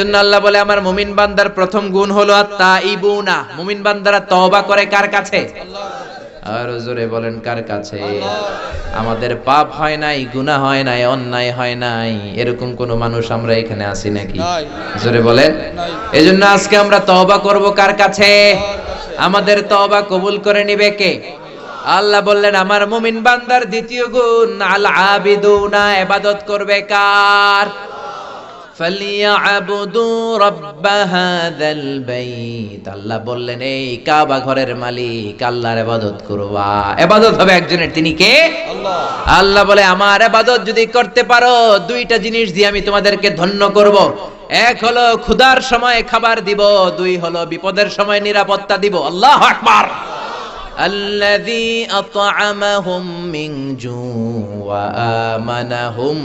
জন্য আল্লাহ বলে আমার মুমিন বান্দার প্রথম গুণ হলো তাইবুনা মুমিন বান্দারা তওবা করে কার কাছে? আর জোরে বলেন কার কাছে? আমাদের পাপ হয় নাই গুনাহ হয় নাই অন্যায় হয় নাই। এরকম কোন মানুষ আমরা এখানে আছি নাকি? জোরে বলেন। নাই। এজন্য আজকে আমরা তওবা করব কার কাছে? আমাদের তওবা কবুল করে নিবে কে? আল্লাহ বললেন আমার মুমিন বান্দার দ্বিতীয় গুণ আল আবিদুনা ইবাদত করবে কার? আল্লাহ বললেন এই কাবা ঘরের মালিক আল্লাহর ইবাদত করবা ইবাদত হবে একজনের তিনি কে আল্লাহ আল্লাহ বলে আমার ইবাদত যদি করতে পারো দুইটা জিনিস দিয়ে আমি তোমাদেরকে ধন্য করব এক হলো ক্ষুধার সময় খাবার দিব দুই হলো বিপদের সময় নিরাপত্তা দিব আল্লাহু আকবার الذي أطعمهم من جوع وآمنهم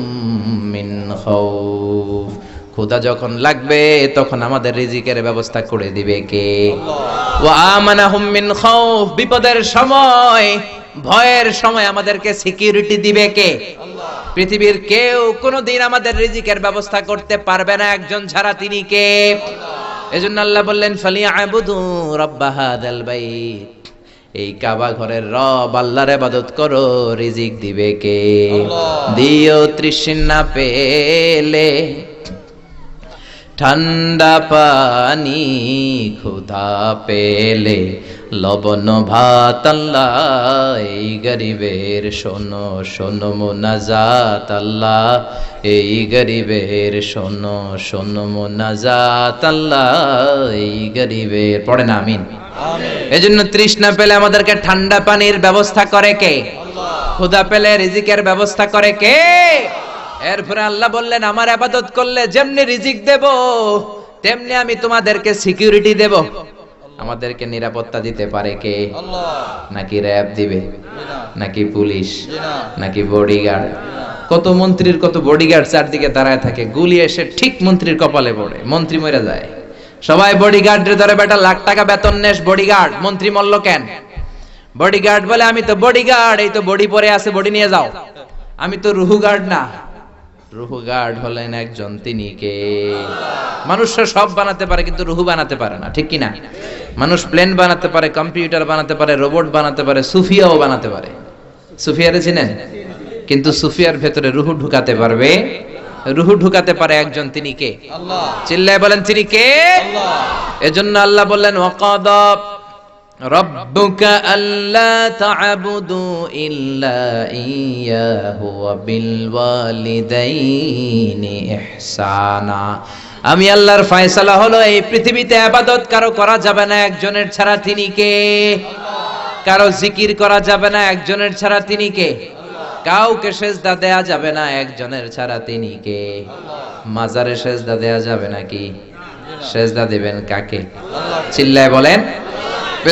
من خوف ক্ষুধা যখন লাগবে তখন আমাদের রিজিকের ব্যবস্থা করে দিবে কে? ওয়া আমানাহুম মিন খাউফ বিপদের সময় ভয়ের সময় আমাদেরকে সিকিউরিটি দিবে কে? পৃথিবীর কেউ কোনোদিন আমাদের রিজিকের ব্যবস্থা করতে পারবে না একজন ছাড়া তিনি কে? এজন্য আল্লাহ বললেন ফালিয়াবুদু রাব্বা হাদাল বাইত। এই কাবা ঘরের রব আল্লাহর ইবাদত করো রিজিক দিবে কে। দিও তৃষ্ণা পেলে। ঠান্ডা পানি ক্ষুধা পেলে লবণ ভাত আল্লাহ এই গরিবের শোনো শোনো মোনাজাত আল্লাহ এই গরিবের শোনো শোনো মোনাজাত আল্লাহ এই গরিবের পড়ে না আমিন। এজন্য তৃষ্ণা পেলে আমাদেরকে ঠান্ডা পানির ব্যবস্থা করে কে? ক্ষুধা পেলে রিজিকের ব্যবস্থা করে কে? এরপরে আল্লাহ বললেন আমার আবাদত করলে যেমনি রিজিক দেব তেমনি আমি তোমাদেরকে সিকিউরিটি দেব। আমাদেরকে নিরাপত্তা দিতে পারে কে? নাকি র্যাব দিবে? নাকি পুলিশ? নাকি বডিগার্ড কত মন্ত্রীর কত বডিগার্ড চারদিকে দাঁড়ায় থাকে গুলি এসে ঠিক মন্ত্রীর কপালে পড়ে মন্ত্রী মরে যায়। সবাই বডিগার্ডের ধরে বেটা লাখ টাকা বেতন নেস বডিগার্ড মন্ত্রী মল্ল কেন? বডিগার্ড বলে আমি তো বডিগার্ড এই তো বডি পরে আছে বডি নিয়ে যাও। আমি তো রুহু গার্ড না। রুহু গার্ড হলেন একজন তিনি কে মানুষরা সব বানাতে পারে কিন্তু রুহু বানাতে পারে না ঠিক কি না মানুষ প্লেন বানাতে পারে কম্পিউটার বানাতে পারে রোবট বানাতে পারে সুফিয়াও বানাতে পারে। সুফিয়ারে চিনেন? কিন্তু সুফিয়ার ভেতরে রুহু ঢুকাতে পারবে? রুহু ঢুকাতে পারে একজন তিনি কে আল্লাহ। চিল্লায় বলেন তিনি কে আল্লাহ। এজন্য আল্লাহ বললেন ওয়াকাদ আমি আল্লাহর ফয়সালা হলো এই পৃথিবীতে ইবাদত কারও করা যাবে না, একজনের ছাড়া তিনি কে? কারও জিকির করা যাবে না, একজনের ছাড়া তিনি কে? কাউকে সেজদা দেয়া যাবে না, একজনের ছাড়া তিনি কে? মাজারে সেজদা দেয়া যাবে নাকি? সেজদা দিবেন কাকে? চিল্লায় বলেন।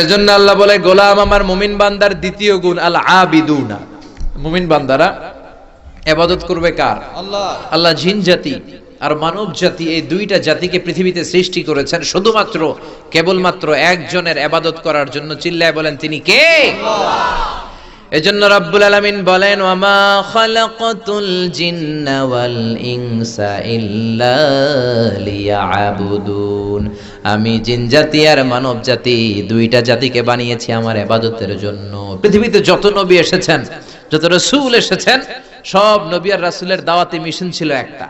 এজন্য আল্লাহ বলে গোলাম আমার মুমিন বান্দার দ্বিতীয় গুণ আল আবিদুনা। মুমিন বান্দারা এবাদত করবে কার? আল্লাহ। আল্লাহ জিন জাতি আর মানব জাতি এই দুইটা জাতিকে পৃথিবীতে সৃষ্টি করেছেন। শুধুমাত্র কেবলমাত্র একজনের এবাদত করার জন্য চিল্লায় বলেন তিনি কে? এজন্য রাব্বুল আলামিন বলেন, ওয়ামা খালাকাতুল জিন্না ওয়াল ইনসা ইল্লা লিয়াবুদুন। আমি জিন জাতি আর মানব জাতি দুইটা জাতিকে বানিয়েছি আমার ইবাদতের জন্য। পৃথিবীতে যত নবী এসেছেন, যত রাসূল এসেছেন, সব নবী আর রাসূলের দাওয়াতি মিশন ছিল একটা।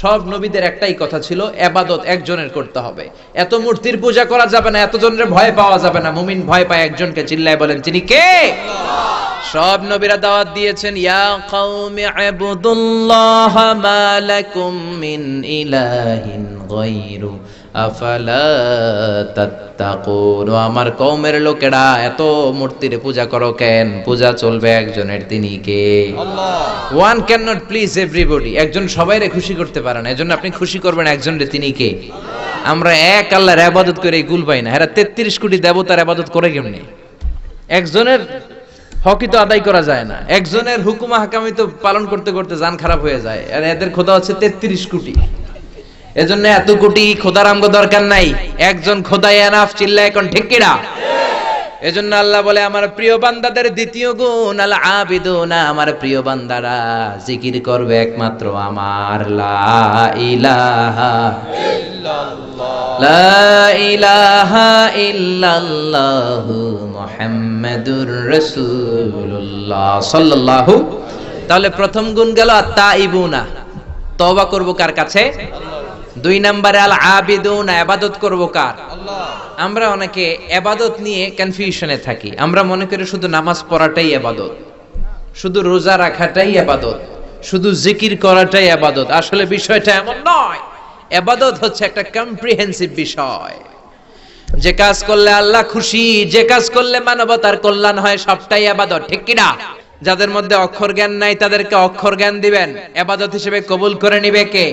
সব নবীদের একটাই কথা ছিল এবাদত একজনের করতে হবে। এত মূর্তির পূজা করা যাবে না এত জনের ভয় পাওয়া যাবে না। মুমিন ভয় পায় একজনকে চিল্লায় বলেন তিনি কে? সব নবীরা দাওয়াত দিয়েছেন ইয়া কওমি ইবুদুল্লাহ মা লাকুম মিন ইলাহিন গায়রু আফালা তাত্তাকুন? আমার কওমের লোকেরা এত মূর্তির পূজা করো কেন? পূজা চলবে একজনের তিনি কে? Allah. One can not please everybody একজন সবাইরে খুশি করতে পারে না। এজন্য আপনি খুশি করবেন একজন রে তিনি কে? আমরা এক আল্লাহর আবাদত করে গুল পাই না। এরা তেত্রিশ কোটি দেবতার আবাদত করে কেমনি? একজনের হকি তো আদায় করা যায় না। একজনের হুকুমা হাকামি তো পালন করতে করতে জান খারাপ হয়ে যায়। আর এদের খোদা হচ্ছে তেত্রিশ কোটি। এজন্য এত কোটি খোদার আমগো দরকার নাই। একজন খোদাই এনাফ চিল্লা এখন ঠিক কিনা এজন্য আল্লাহ বলে, আমার প্রিয় বান্দাদের দ্বিতীয় গুণ, আল আবিদুনা, আমার প্রিয় বান্দারা, জিকির করবে একমাত্র আমার। লা ইলাহা লা ইলাহা ইল্লাল্লাহু মুহাম্মাদুর রাসূলুল্লাহ সাল্লাল্লাহু তাহলে প্রথম গুণ গেল আত্তাইবুনা। তওবা করব কার কাছে? দুই নম্বরে আল আবিদুনা ইবাদত করব কার? আমরা অনেকে এবাদত নিয়ে কনফিউশনে থাকি। আমরা মনে করি শুধু নামাজ পড়াটাই এবাদত, শুধু রোজা রাখাটাই আবাদত শুধু জিকির করাটাই আবাদত আসলে বিষয়টা এমন নয়, এবাদত হচ্ছে একটা কম্প্রিহেন্সিভ বিষয়। যে কাজ করলে আল্লাহ খুশি, যে কাজ করলে মানবতার কল্যাণ হয়, সবটাই আবাদত ঠিক কিনা? যাদের মধ্যে অক্ষর জ্ঞান নাই, তাদেরকে অক্ষর জ্ঞান দিবেন। এবাদত হিসেবে কবুল করে নিবে কে?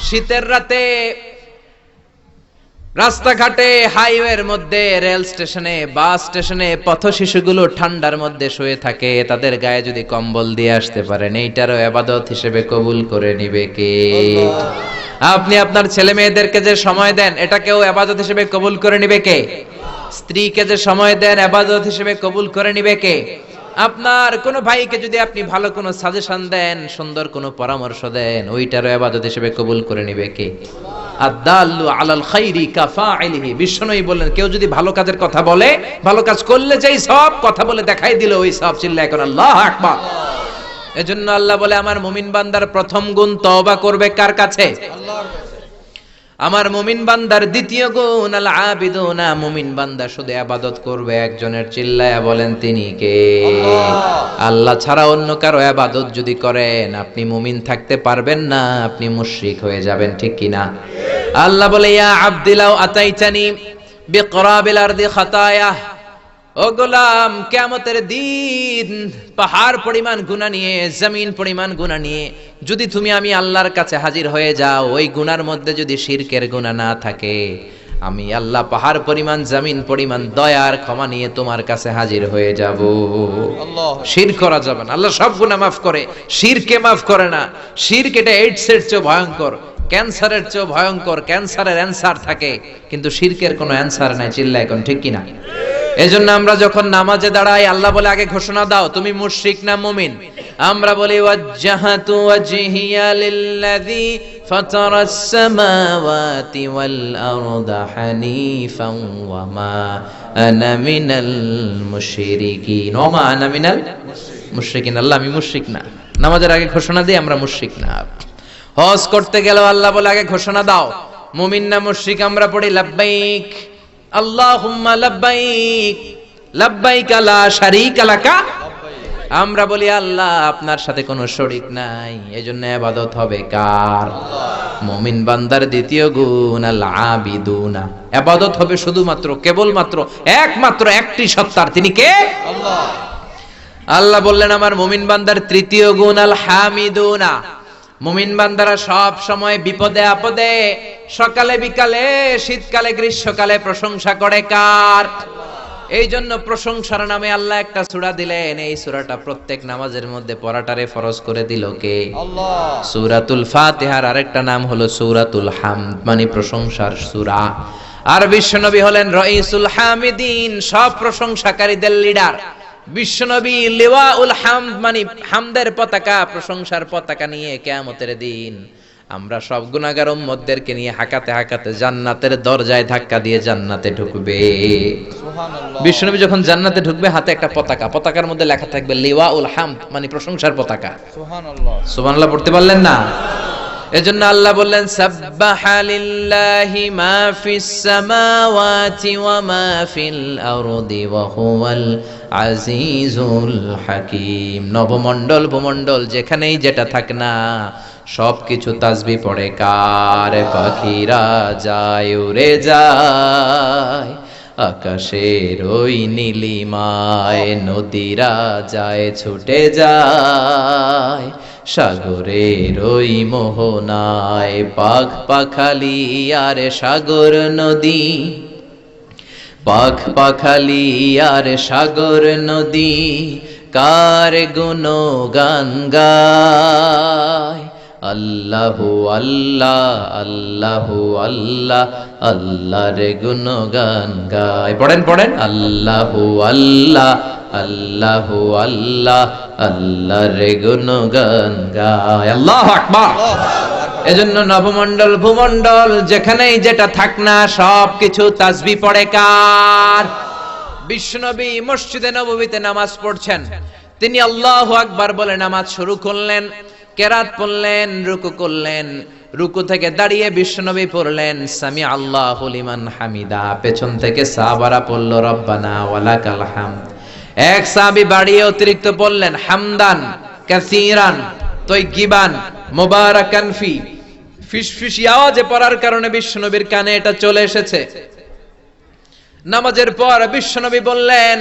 শীতের রাতে রাস্তাঘাটে হাইওয়ের মধ্যে রেল স্টেশনে বাস স্টেশনে পথ শিশুগুলো ঠান্ডার মধ্যে শুয়ে থাকে। তাদের গায়ে যদি কম্বল দিয়ে আসতে পারেন এইটারও আবাদত হিসেবে কবুল করে নিবে কে? আপনি আপনার ছেলে মেয়েদেরকে যে সময় দেন এটাকেও আবাদত হিসেবে কবুল করে নিবে কে? স্ত্রীকে যে সময় দেন আবাদত হিসেবে কবুল করে নিবে কে? আপনার কোন ভাইকে যদি আপনি ভালো কোনো সাজেশন দেন, সুন্দর কোনো পরামর্শ দেন, ওইটারও আবাদত হিসেবে কবুল করে নিবে কে? আদাল্লু আলাল খাইরি কাফাইলিহি। বিশ্বনবী বললেন, কেউ যদি ভালো কাজের কথা বলে, ভালো কাজ করলে যেই সব কথা বলে দেখাই দিল, ওই সব চিল্লা এখন আল্লাহ আকবার। এজন্য আল্লাহ বলে, আমার মুমিন বান্দার প্রথম গুণ তওবা করবে কার কাছে? আমার মুমিন বান্দার দ্বিতীয় গুণ আল আবিদুনা। মুমিন বান্দা শুধু আবাদত করবে একজনের চিল্লায়া বলেন তিনি কে? আল্লাহ। ছাড়া অন্য কারও আবাদত যদি করেন আপনি মুমিন থাকতে পারবেন না আপনি মুশরিক হয়ে যাবেন ঠিক কি না? আল্লাহ বলে ইয়া আব্দিলাও আতাইতানি বিকরাবিল আরদি খাতায়া। ও গোলাম কেমতের দিন পাহাড় পরিমাণ গুণা নিয়ে জমিন পরিমাণ গুণা নিয়ে যদি তুমি আমি আল্লাহর কাছে হাজির হয়ে যাও ওই গুনার মধ্যে যদি শিরকের গুণা না থাকে আমি আল্লাহ পাহাড় পরিমাণ জমিন পরিমাণ দয়ার ক্ষমা নিয়ে তোমার কাছে হাজির হয়ে যাব। শির করা যাবে না। আল্লাহ সব গুণা মাফ করে। শিরকে মাফ করে না। শিরক এটা এইডসের চেয়ে ভয়ঙ্কর। ক্যান্সারের চেয়ে ভয়ঙ্কর। ক্যান্সারের অ্যান্সার থাকে। কিন্তু শিরকের কোনো অ্যান্সার নাই। চিল্লা এখন ঠিক কিনা? এজন্য আমরা যখন নামাজে দাঁড়াই, আল্লাহ বলে, আগে ঘোষণা দাও, তুমি মুশরিক না মুমিন? আমরা বলি, ওয়াজ্জাহাতু ওয়াজহিয়া লিল্লাযী ফাতারাস সামাওয়াতি ওয়াল আরদা হানিফান ওয়া মা আনা মিনাল মুশরিকিন. ওয়া মা আনা মিনাল মুশরিকিন? আল্লাহ, আমি মুশরিক না। নামাজের আগে ঘোষণা দিই, আমরা মুশরিক না। হজ করতে গেলেও আল্লাহ বলে, আগে ঘোষণা দাও। মুমিন না মুশরিক, আমরা পড়ি, লাব্বাইক। আল্লাহুম্মা লাব্বাইক লাব্বাইক লা শারীকা লাকা। আমরা বলি আল্লাহ আপনার সাথে কোনো শরিক নাই এজন্য ইবাদত হবে কার? মুমিন বান্দার দ্বিতীয় গুণ আল আবিদুনা। ইবাদত হবে শুধুমাত্র কেবলমাত্র একমাত্র একটি সত্তার। তিনি কে? আল্লাহ। আল্লাহ বললেন আমার মুমিন বান্দার তৃতীয় গুণ আল হামিদুনা। মুমিন বান্দারা সব সময় বিপদে আপদে সকালে বিকালে শীতকালে গ্রীষ্মকালে প্রশংসা করে কার? এই জন্য প্রশংসার নামে আল্লাহ একটা সূরা দিলেন। এই সূরাটা প্রত্যেক নামাজের মধ্যে পড়াটারে ফরজ করে দিল কে? সুরাতুল ফাতিহার আরেকটা নাম হলো সূরাতুল হামদ মানে প্রশংসার সূরা। আর বিশ্বনবী হলেন রইসুল হামিদিন সব প্রশংসাকারীদের লিডার। বিশ্বনবী লেওয়া উল হামদ মানে হামদের পতাকা প্রশংসার পতাকা নিয়ে কেয়ামতের দিন। আমরা সব গুনাহগার উম্মতদেরকে নিয়ে হাকাতে হাকাতে জান্নাতের দরজায় ধাক্কা দিয়ে জান্নাতে ঢুকবে। বিশ্বনবী যখন জান্নাতে ঢুকবে হাতে একটা পতাকা পতাকার মধ্যে লেখা থাকবে লেওয়া উল হামদ মানে প্রশংসার পতাকা। সুবহানাল্লাহ। সুবহানাল্লাহ পড়তে পারলেন না? এজন্য আল্লাহ বললেন, সাব্বাহা লিল্লাহি মা হাকিম। নবমণ্ডল, ভূমণ্ডল, যেখানেই যেটা থাক না, সবকিছু তাসবি পড়ে, কার পাখিরা যায়, উড়ে যায়, আকাশের ওই নীলিমায় নদীরা যায়, ছুটে যায়। সাগরের ওই মোহনায় পাখ পাখালি আর সাগর নদী। পাখ পাখালি আর সাগর নদী, কার গুণ গান আল্লাহু আল্লাহ আল্লাহু আল্লাহ আল্লাহ রে গুণগান গায়। পড়েন পড়েন। আল্লাহু আল্লাহ আল্লাহু আল্লাহ আল্লাহ রে গুণগান গায়। আল্লাহ আকবার। এজন্য নবমণ্ডল, ভূমণ্ডল, যেখানেই যেটা থাক না সব কিছু তাসবি পড়ে কার? বিশ্বনবী মসজিদে নববীতে নামাজ পড়ছেন। তিনি আল্লাহু আকবার বলে নামাজ শুরু করলেন, কেরাত পড়লেন, রুকু করলেন, রুকু থেকে দাঁড়িয়ে বিশ্বনবী পড়লেন, সামি আল্লাহ লিমান হামিদা, পেছন থেকে সাহাবারা পড়ল, রব্বানা ওয়ালাকাল হামদ। এক সাহাবী বাড়িয়ে অতিরিক্ত বললেন, হামদান, কাসীরান তৈগিবান মুবারাকান ফি। ফিসফিসি আওয়াজে পড়ার কারণে বিশ্বনবীর কানে এটা চলে এসেছে। নামাজের পর বিশ্বনবী বললেন,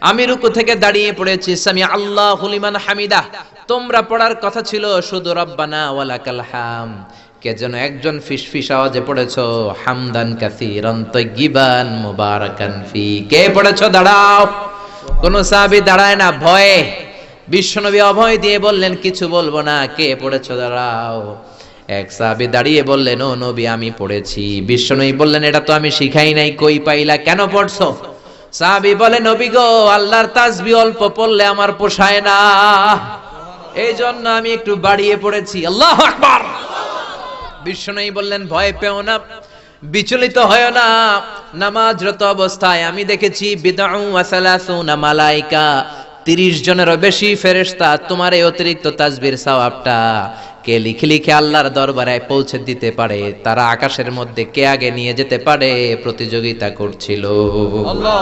আমি রুকু থেকে দাঁড়িয়ে পড়েছি, সামি আল্লাহ হুলিমান হামিদা। তোমরা পড়ার কথা ছিল, শুধু রব্বানা ওয়ালাকাল হাম। কে যেন একজন ফিসফিস আওয়াজে পড়েছো, হামদান, কাসীরান তাইয়িবান মুবারাকান ফি। কে পড়েছো, দাঁড়াও। কোন সাহাবী দাঁড়ায় না, ভয়ে। বিশ্বনবী অভয় দিয়ে বললেন, কিছু বলব না, কে পড়েছো, দাঁড়াও। এক সাহাবী দাঁড়িয়ে বললেন, ও নবী, আমি পড়েছি। বিশ্বনবী বললেন, এটা তো আমি শিখাই নাই, কই পাইলা, কেন পড়ছো? সাহাবী বলে, নবী গো, আল্লাহর তাসবি অল্প পড়লে আমার পোষায় না। এই জন্য আমি একটু বাড়িয়ে পড়েছি। আল্লাহ আকবার। বিশ্বনবী বললেন, ভয় পেও না। বিচলিত হয় না। নামাজরত অবস্থায় আমি দেখেছি মালাইকা। তিরিশ জনেরও বেশি ফেরেস্তা তোমার এই অতিরিক্ত তাজবির সওয়াবটা কে লিখে লিখে আল্লাহর দরবারে পৌঁছে দিতে পারে, তারা আকাশের মধ্যে কে আগে নিয়ে যেতে পারে, প্রতিযোগিতা করছিল। আল্লাহ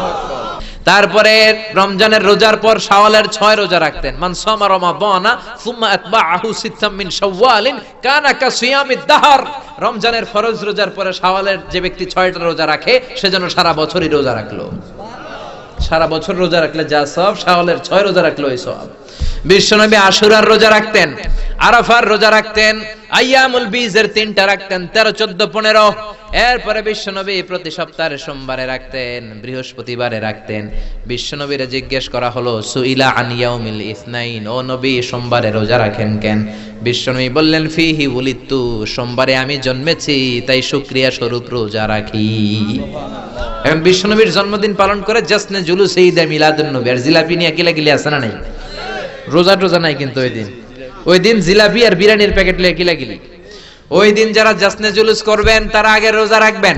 তারপরে রমজানের রোজার পর শাওয়ালের ছয় রোজা রাখতেন। মান সামা রমাদানা, সুম্মা আতবাআহু সিত্তাম মিন শাওয়ালিন, কানা কা সিয়ামিদ দাহর। রমজানের ফরজ রোজার পরে শাওয়ালের যে ব্যক্তি ছয়টা রোজা রাখে, সে যেন সারা বছরই রোজা রাখল। সারা বছর রোজা রাখলে যা সব, শাওয়ালের ছয় রোজা রাখল ওই সব। বিশ্বনবী আশুরার রোজা রাখতেন, আরাফার রোজা রাখতেন আইয়ামুল বীজের তিনটা রাখতেন, তেরো, চোদ্দ, পনেরো। এরপরে বিশ্বনবী প্রতি সপ্তাহে সোমবারে রাখতেন, বৃহস্পতিবারে রাখতেন। বিশ্বনবীরে জিজ্ঞেস করা হলো, সুইলা আনিয়াউমিল ইসনাইন, ও নবী সোমবারে রোজা রাখেন কেন? বিশ্বনবী বললেন, ফিহি উলিত্তু, সোমবারে আমি জন্মেছি, তাই শুক্রিয়া স্বরূপ রোজা রাখি। এখন বিশ্বনবীর জন্মদিন পালন করে জাসনে জুলুস ঈদে মিলাদুন নবী আর জিলাপি নিয়ে কিলা কিলি আছে না নাই? রোজা টোজা নাই কিন্তু ওই দিন। ওই দিন জিলাপি আর বিরিয়ানির প্যাকেট লিয়ে কিলা কিলি ওই দিন যারা জাসনে জুলুস করবেন, তারা আগে রোজা রাখবেন।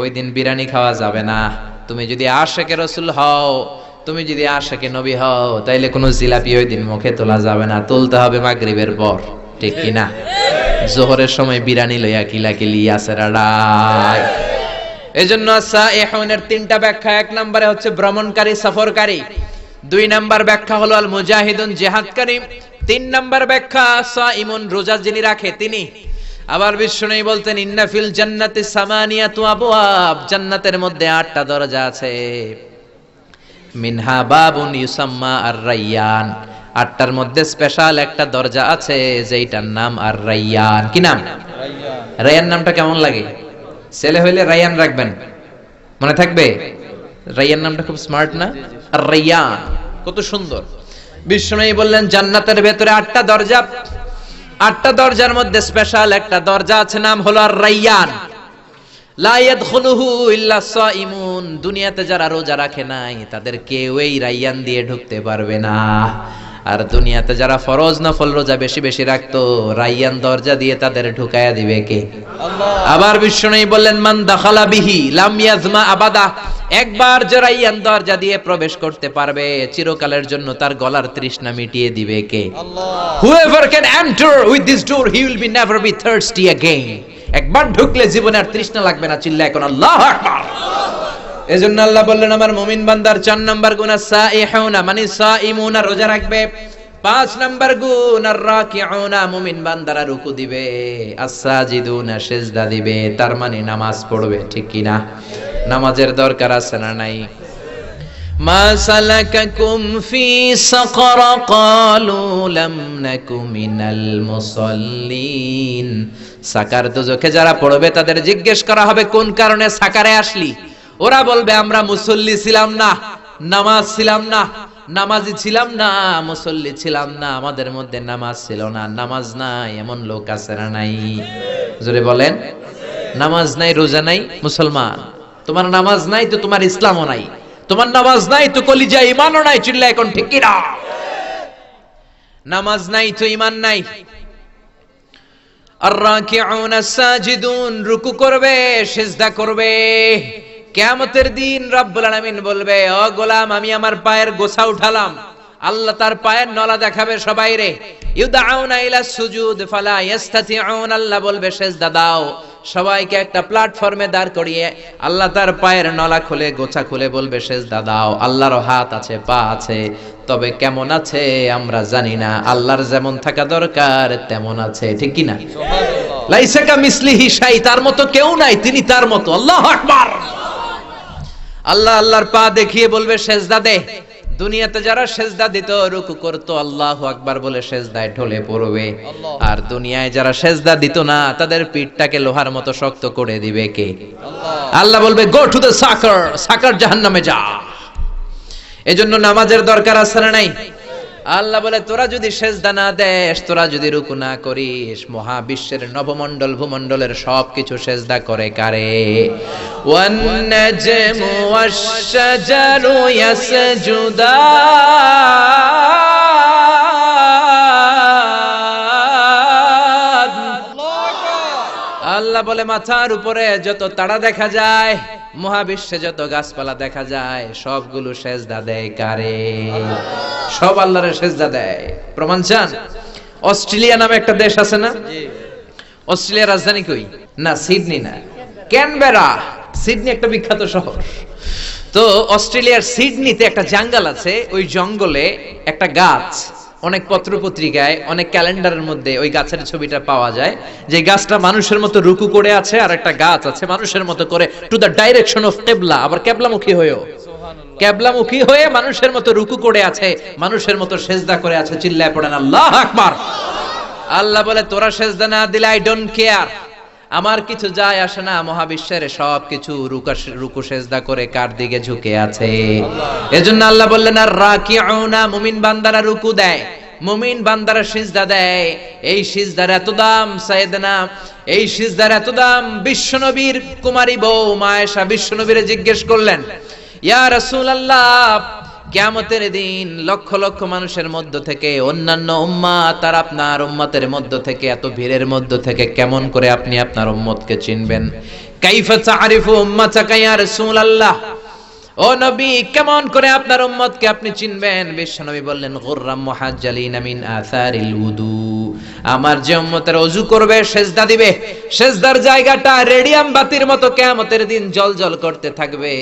ওই দিন বিরিয়ানি খাওয়া যাবে না। তুমি যদি আশেকে রসুল হও, তুমি যদি আশেকে নবী হও, তাইলে কোনো জিলাপি ওই দিন মুখে তোলা যাবে না। তুলতে হবে মাগরিবের পর। ঠিক কি না জোহরের সময় বিরিয়ানি লইয়া কিলা কিলি আসেরাডাই এজন্য সাইহুনের তিনটা ব্যাখ্যা, এক নম্বরে হচ্ছে ভ্রমণকারী, সফরকারী। দুই নাম্বার ব্যাখ্যা হলো আল মুজাহিদুন জিহাদকারী। তিন নাম্বার ব্যাখ্যা, সাইমুন রোজা যিনি রাখে, তিনি। আবার বিষ্ণু বলতেন ইন্নাফিল জান্নাতি সামানিয়াতু আবওয়াব। জান্নাতের মধ্যে আটটা দরজা আছে। মিনহা বাবুন ইউসাম্মা আর রাইয়ান আটটার মধ্যে স্পেশাল একটা দরজা আছে, যেইটার নাম আর রাইয়ান কি নাম? রাইয়ান নামটা কেমন লাগে? ছেলে হইলে রায়ান রাখবেন। মনে থাকবে? রায়ান নামটা খুব স্মার্ট না? আর রায়ান, কত সুন্দর। বিষ্ণু বললেন, জান্নাতের ভেতরে আটটা দরজা। আটটা দরজার মধ্যে স্পেশাল একটা দরজা আছে, নাম হলো আর রাইয়ান দুনিয়াতে যারা রোজা রাখে নাই, তাদের কেউ এই রাইয়ান দিয়ে ঢুকতে পারবে না। আর দুনিয়াতে যারা ফরজ নফল রোজা বেশি বেশি রাখতো রাইয়ান দরজা দিয়ে তাদের ঢুকায়া দিবে কে? আবার বিষ্ণু বললেন মান দাখালা বিহি লাম ইয়াজমা আবাদা। একবার যে রাইয়ান দরজা দিয়ে প্রবেশ করতে পারবে চিরকালের জন্য তার গলার তৃষ্ণা মিটিয়ে দিবে কে? Whoever can enter with this door, he will be never be thirsty again. একবার ঢুকলে জীবনে আর তৃষ্ণা লাগবে না চিল্লা এখন আল্লাহ আকবার। এজন্য আল্লাহ বললেন আমার মুমিন বান্দার চার নাম্বার গুণ সাইহুনা মানে সাইমুনা রোজা রাখবে পাঁচ নাম্বার গুণ আর রাকিউনা মুমিন বান্দারা রুকু দিবে আস-সাজিদুনা সিজদা দিবে তার মানে নামাজ পড়বে ঠিক কি না নামাজের দরকার আছে না নাই ما سلككم في سقر قالوا لم نك من المصلين সাকার দুজকে যারা পড়বে তাদের জিজ্ঞেস করা হবে কোন কারণে সাকারে আসলি ওরা বলবে, আমরা মুসল্লি ছিলাম না, নামাজ ছিলাম না, নামাজি ছিলাম না, মুসল্লি ছিলাম না, আমাদের মধ্যে নামাজ ছিল না, নামাজ নাই, এমন লোক আছে না নাই? জোরে বলেন, নামাজ নাই, রোজা নাই, মুসলমান, তোমার নামাজ নাই তো তোমার ইসলামও নাই, তোমার নামাজ নাই তো কলিজা ইমানও নাই চিল্লা এখন ঠিক কিনা? নামাজ নাই তো ইমান নাই। আর রাকিউন সাজিদুন, রুকু করবে, সিজদা করবে। কিয়ামতের দিন রব্বুল আলামিন বলবে, ও গোলাম, আমি আমার পায়ের গোছা উঠালাম। আল্লাহ তার পায়ের নলা দেখাবে সবাই রে। বলবে সবাইকে একটা দাঁড় করিয়ে আল্লাহ তার পায়ের নলা খুলে, গোছা খুলে বলবে আল্লাহর হাত আছে, পা আছে। তবে কেমন আছে আমরা জানি না। আল্লাহর যেমন থাকা দরকার, তেমন আছে। ঠিক কি না? সুবহানাল্লাহ লাইসাকা মিসলিহি শাই, তার মতো কেউ নাই, তিনি তার মতো। আল্লাহ আকবার। আল্লাহ আল্লাহর পা দেখিয়ে বলবে সেজদা দে। দুনিয়াতে যারা সেজদা দিত রুকু করত আল্লাহ আকবার বলে সেজদায় ঢলে পড়বে। আর দুনিয়ায় যারা সেজদা দিত না তাদের পিঠটাকে লোহার মতো শক্ত করে দিবে কে? আল্লাহ। বলবে গো টু দ্য সাকার সাকার জাহান্নামে যা। এজন্য নামাজের দরকার আছে না নাই? আল্লাহ বলে, তোরা যদি সেজদা না দেশ তোরা যদি রুকু না করিস, মহাবিশ্বের নবমণ্ডল ভূমণ্ডলের সবকিছু সেজদা করে কারে? ওয়ান নাজমু ওয়াশ-শাজারু ইয়াসজুদান আল্লাহ বলে মাথার উপরে যত তারা দেখা যায় মহাবিশ্বে যত গাছপালা দেখা যায় সবগুলো সেজদা দেয় কারে? সব আল্লাহরে সেজদা দেয়। প্রমাণ চান? অস্ট্রেলিয়া নামে একটা দেশ আছে না? অস্ট্রেলিয়ার রাজধানী কই? না সিডনি না। ক্যানবেরা। সিডনি একটা বিখ্যাত শহর। তো অস্ট্রেলিয়ার সিডনিতে একটা জঙ্গল আছে ওই জঙ্গলে একটা গাছ। অনেক পত্র পত্রিকায় অনেক ক্যালেন্ডারের মধ্যে ওই গাছের ছবিটা পাওয়া যায়, যে গাছটা মানুষের মতো রুকু করে আছে আর একটা গাছ আছে মানুষের মতো করে টু দ্য ডাইরেকশন অফ কেবলা আবার কেবলামুখী হয়েও। কেবলামুখী হয়ে মানুষের মতো রুকু করে আছে, মানুষের মতো সেজদা করে আছে, চিল্লায় পড়েন, আল্লাহ আকবার। আল্লাহ বলে, তোরা সেজদা না দিলে আই ডোন্ট কেয়ার আমার কিছু যায় আসে না, মহাবিশ্বের সব কিছু রুকু সেজদা করে কার দিকে ঝুঁকে আছে? এজন্য আল্লাহ বললেন, আর রাকিউনা, মুমিন বান্দারা রুকু দেয়, মুমিন বান্দারা সিজদা দেয়। এই সিজদার এত দাম, সাইয়েদনা, এই সিজদার এত দাম, বিশ্বনবীর কুমারী বউ মায়েশা বিশ্বনবীরে জিজ্ঞেস করলেন, ইয়া রাসূলুল্লাহ কিয়ামতের দিন লক্ষ লক্ষ মানুষের মধ্য থেকে, অন্যান্য উম্মাত আর আপনার উম্মতের মধ্য থেকে, এত ভিড়ের মধ্য থেকে কেমন করে আপনি আপনার উম্মতকে চিনবেন? ও নবী, কেমন করে আপনার উম্মতকে আপনি চিনবেন? বিশ্বনবী বললেন, গুররাম আসারিল আমার যে উম্মতের ওযু করবে, সেজদা দিবে। সেজদার জায়গাটা রেডিয়াম বাতির মতো কিয়ামতের দিন জলজল করতে থাকবে।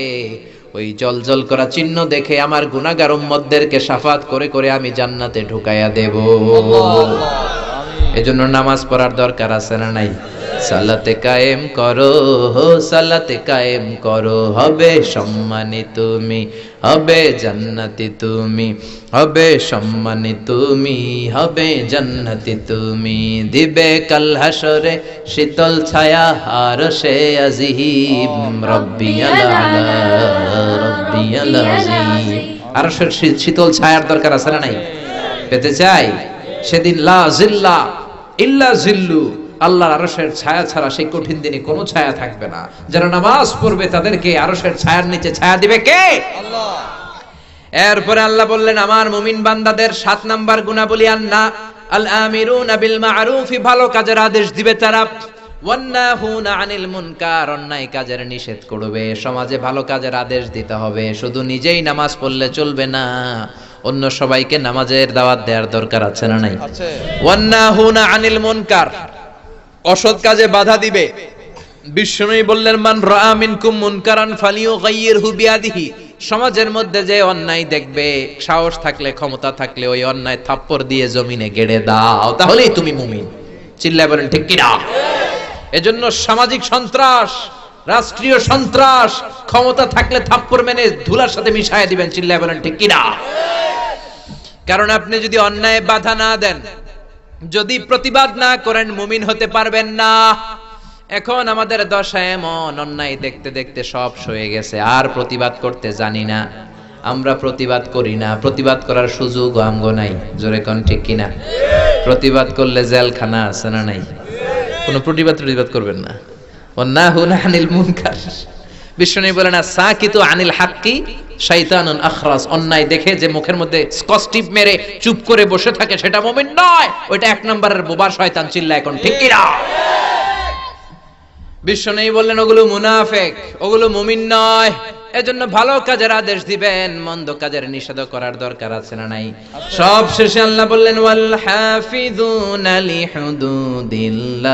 ওই জল জল করা চিহ্ন দেখে আমার গুনাগার উম্মদেরকে সাফাত করে করে আমি জান্নাতে ঢুকাইয়া দেব। এজন্য নামাজ পড়ার দরকার আছে না নাই? সালাতে কায়েম করো হো সালাতে কায়েম করো। হবে সম্মানী তুমি, হবে জান্নাতি তুমি, হবে সম্মানী তুমি, হবে জান্নাতি তুমি। দিবে কাল হাসরে শীতল ছায়া, আর সে আজিম রব্বিয়াল আজিম আর শীতল ছায়ার দরকার আছে না নাই? পেতে চাই? সেদিন লা জিল্লা ইল্লা জিল্লু আল্লাহর আরশের ছায়া ছাড়া সেই কঠিন দিনে কোনো ছায়া থাকবে না। যারা নামাজ পড়বে তাদেরকে আরশের ছায়ার নিচে ছায়া দিবে কে? আল্লাহ। এরপরে আল্লাহ বললেন আমার মুমিন বান্দাদের সাত নাম্বার গুণাবলী আন্না আল আমিরুনা বিল মারুফি ভালো কাজের আদেশ দিবে তারা। আনিল মুনকার অন্যায় কাজের নিষেধ করবে। সমাজে ভালো কাজের আদেশ দিতে হবে। শুধু নিজেই নামাজ পড়লে চলবে না। অন্য সবাইকে নামাজের দাওয়াত দেওয়ার দরকার আছে না নাই? ওয়ান্নাহুনা আনিল মুনকার। অসৎ কাজে বাধা দিবে। বিশ্বনবী বললেন মান রাআ মিনকুম মুনকারান ফালিয়ুগাইয়িরহু বিয়াদিহি। সমাজের মধ্যে যে অন্যায় দেখবে সাহস থাকলে ক্ষমতা থাকলে ওই অন্যায় থাপ্পড় দিয়ে জমিনে গেড়ে দাও। তাহলেই তুমি মুমিন। চিল্লায় বলেন ঠিক কিনা? এজন্য সামাজিক সন্ত্রাস রাষ্ট্রীয় সন্ত্রাস ক্ষমতা থাকলে থাপ্পড় মেনে ধুলার সাথে মিশায় দিবেন। চিল্লায় বলেন ঠিক কিনা? কারণ আপনি যদি অন্যায় বাধা না দেন, যদি প্রতিবাদ না করেন, মুমিন হতে পারবেন না। এখন আমাদের দশা এমন, অন্যায় দেখতে দেখতে সব সয়ে গেছে, আর প্রতিবাদ করতে জানি না। আমরা প্রতিবাদ করি না, প্রতিবাদ করার সুযোগ অঙ্গ নাই, জোরে কোন ঠিক কিনা? প্রতিবাদ করলে জেলখানা আছে না নাই? কোনো প্রতিবাদ প্রতিবাদ করবেন না। ওয়ান্নাহুন আনিল মুনকার। বিষ্ণু বলেন সাকিতু আনিল হাক্কি শয়তানুন আখরাস, অন্যায় দেখে যে মুখের মধ্যে স্কস্টিপ মেরে চুপ করে বসে থাকে, সেটা মুমিন নয়। ওইটা এক নম্বরের বোবা শয়তান চিল্লা এখন, ঠিক কিনা? বিশ্ব নেই বললেন, ওগুলো মুনাফেক, ওগুলো মুমিন নয়। এজন্য ভালো কাজের আদেশ দিবেন, মন্দ কাজের নিষেধ করার দরকার আছে না নাই? সব শেষে আল্লাহ বললেন ওয়াল হাফিযুনা লিহুদুদিল্লাহ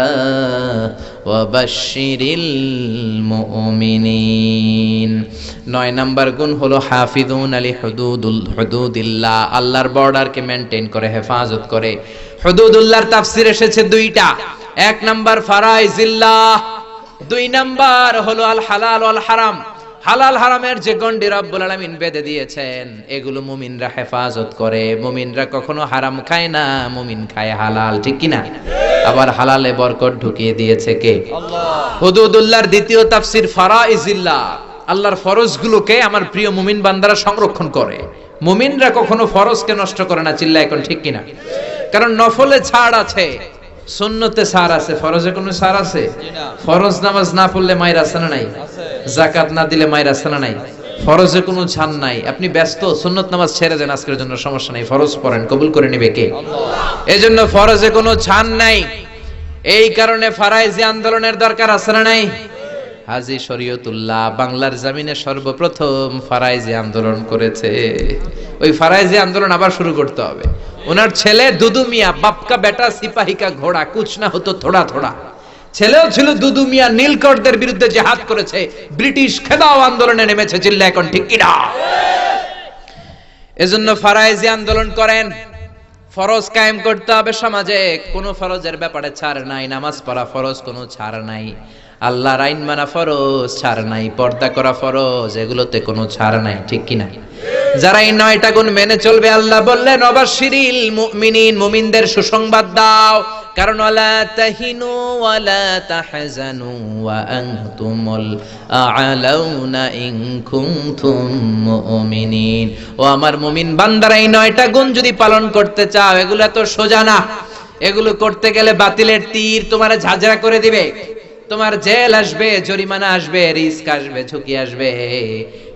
ওয়া বাশশিরিল মুমিনিন। নয় নাম্বার গুণ হলো হাফিযুন আলি হুদুদুল হুদুদিল্লাহ। আল্লাহর বর্ডারকে মেনটেন করে, হেফাজত করে। হুদুদুল্লাহর তাফসীর এসেছে দুইটা। এক নাম্বার, ফারাইজিল্লাহ। দুই নাম্বার হলো আল হালাল ওয়াল হারাম। হালাল হারামের যে গন্ডি রব্বুল আলামিন বেঁধে দিয়েছেন এগুলো মুমিনরা হেফাজত করে। মুমিনরা কখনো হারাম খায় না মুমিন খায় হালাল ঠিক কি না? আবার হালালে বরকত ঢুকিয়ে দিয়েছে কে? আল্লাহ। হুদুদুল্লাহর দ্বিতীয় তাফসির ফারাইজিল্লাহ আল্লাহর ফরজগুলোকে আমার প্রিয় মুমিন বান্দারা সংরক্ষণ করে। মুমিনরা কখনো ফরজকে নষ্ট করে না চিল্লা এখন ঠিক কিনা কারণ নফলে ছাড় আছে। সুন্নতে সার আছে, ফরজে কোনো সার আছে? ফরজ নামাজ না পড়লে মায়ের আছে নাই। জাকাত না দিলে মায়ের আছে নাই। ফরজে কোনো ছান নাই। আপনি ব্যস্ত, সুন্নত নামাজ ছেড়ে দেন, আজকের জন্য সমস্যা নাই। ফরজ পড়েন, কবুল করে নিবে কে? এই জন্য ফরজে কোনো ছান নাই। এই কারণে ফারাইজি আন্দোলনের দরকার আছে না নাই? হাজি শরীয়তুল্লাহ বাংলার জমিনে সর্বপ্রথম ফারাইজি আন্দোলন করেছে। ওই ফারাইজি আন্দোলন আবার শুরু করতে হবে। ওনার ছেলে দুদু মিয়া, বাপকা বেটা, সিপাহিকা ঘোড়া, কুছ না হতো থোড়া থোড়া। ছেলেও ছিল দুদু মিয়া, নীলকরদের বিরুদ্ধে জেহাদ করেছে। ব্রিটিশ খেদাও আন্দোলনে নেমেছে চিল্লা এখন ঠিক কিনা। এজন্য ফারাইজি আন্দোলন করেন। ফরজ কায়েম করতে হবে সমাজে। কোনো ফরজের ব্যাপারে ছাড় নাই, নামাজ পড়া ফরজ, কোনো ছাড় নাই। আল্লাহর আইন মানা ফরজ, ছাড় নাই, পর্দা করা ফরজ, এগুলোতে কোনো ছাড় নাই, ঠিক কি না যারা এই নয়টা গুণ মেনে চলবে, আল্লাহ বললেন অবাশিরিল মুমিনিন, মুমিনদের সুসংবাদ দাও। কারণ, ওয়ালা তাহিনু ওয়ালা তাহজানু ওয়া আনতুমুল আ'লাউনা ইন কুনতুম মুমিনিন। ও আমার মুমিন বান্দারা, এই নয়টা গুণ যদি পালন করতে চাও, এগুলো তো সোজা না। এগুলো করতে গেলে বাতিলের তীর তোমারে ঝাঁঝরা করে দিবে। তোমার জেল আসবে, জরিমানা আসবে, রিস্ক আসবে, ঝুঁকি আসবে।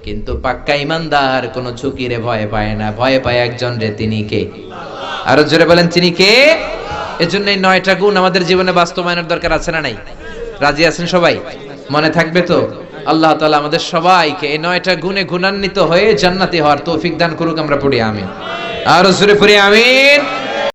কিন্তু পাক্কা ইমানদার কোনো ঝুঁকিরে ভয় পায় না। ভয় পায় একজন রে তিনি কে? আরও জোরে বলেন, তিনি কে? এজন্য এই নয়টা গুণ আমাদের জীবনে বাস্তবায়নের দরকার আছে না নাই? রাজি আছেন সবাই? মনে থাকবে তো? আল্লাহ তাআলা আমাদের সবাইকে এই নয়টা গুণে গুণান্বিত হয়ে জান্নাতি হওয়ার তৌফিক দান করুক, আমরা পড়ি, আমিন। আরও জোরে পড়ি, আমিন।